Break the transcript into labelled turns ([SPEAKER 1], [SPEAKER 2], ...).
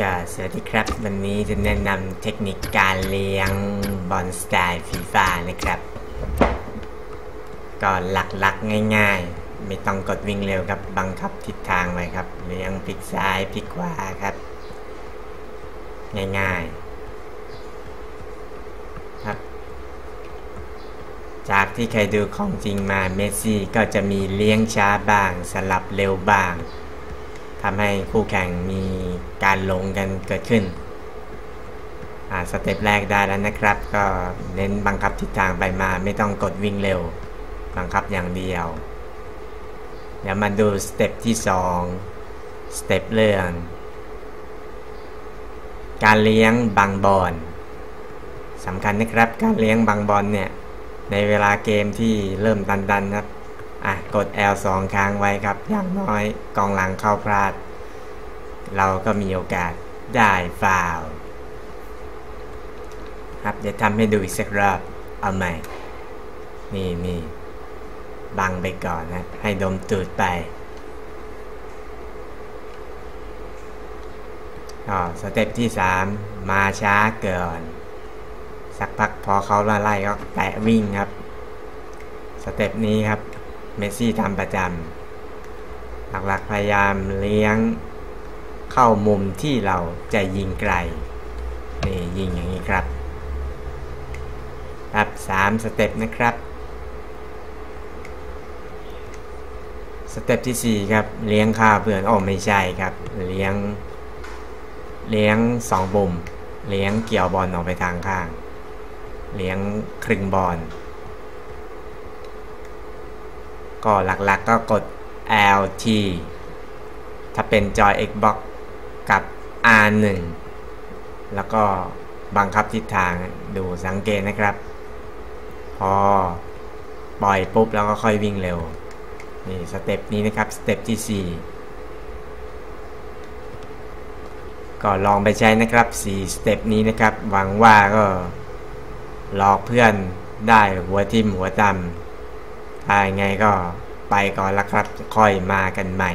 [SPEAKER 1] ก็สวัสดีครับ วันนี้จะแนะนำเทคนิคการเลี้ยงบอลสไตล์ฟีฟ่านะครับ ก็หลักๆง่ายๆ ไม่ต้องกดวิ่งเร็วครับบังคับทิศทางไว้ครับ เลี้ยงพลิกซ้ายพลิกขวาครับ ง่ายๆครับ จากที่เคยดูของจริงมาเมสซี่ก็จะมีเลี้ยงช้าบ้างสลับเร็วบ้างทำให้คู่แข่งมี การลงกันเกิดขึ้นสเต็ปแรกได้แล้วนะครับ ก็เน้นบังคับทิศทางไปมาไม่ต้องกดวิ่งเร็ว บังคับอย่างเดียว เดี๋ยวมาดูสเต็ปที่2สเต็ปเรื่องการเลี้ยงบังบอลสำคัญนะครับการเลี้ยงบังบอลเนี่ย ในเวลาเกมที่เริ่มดันๆครับอะกด L2 ค้างไว้ครับอย่างน้อยกองหลังเข้าพลาด เราก็มีโอกาสได้ฟาวครับเดี๋ยวทำให้ดูอีกสักรอบ เอาใหม่ นี่นี่บังไปก่อนนะ ให้ดมตูดไปอ๋อสเต็ปที่ 3 มาช้าเกิน สักพักพอเขาละไล่ก็แตะวิ่งครับ สเต็ปนี้ครับ เมสซี่ทำประจำหลักๆพยายามเลี้ยง เข้ามุมที่เราจะยิงไกลนี่ยิงอย่างนี้ครับครับสามสเต็ปนะครับสเต็ปที่ 4 ครับเลี้ยงข้าเพื่อนโอ้ไม่ใช่ครับ เลี้ยง เลี้ยงสองบุ่มเลี้ยงเกี่ยวบอลออกไปทางข้าง เลี้ยงครึ่งบอลก็หลักๆกก็กด LT ถ้าเป็นจอย Xbox กับ R1 แล้วก็บังคับทิศทางดูสังเกตนะครับ พอปล่อยปุ๊บแล้วก็ค่อยวิ่งเร็ว นี่สเต็ปนี้นะครับ สเต็ปที่ 4 ก็ลองไปใช้นะครับ 4 สเต็ปนี้นะครับ หวังว่าก็หลอกเพื่อนได้หัวทิมหัวตำถ้าอย่างไงก็ไปก่อนละครับ ค่อยมากันใหม่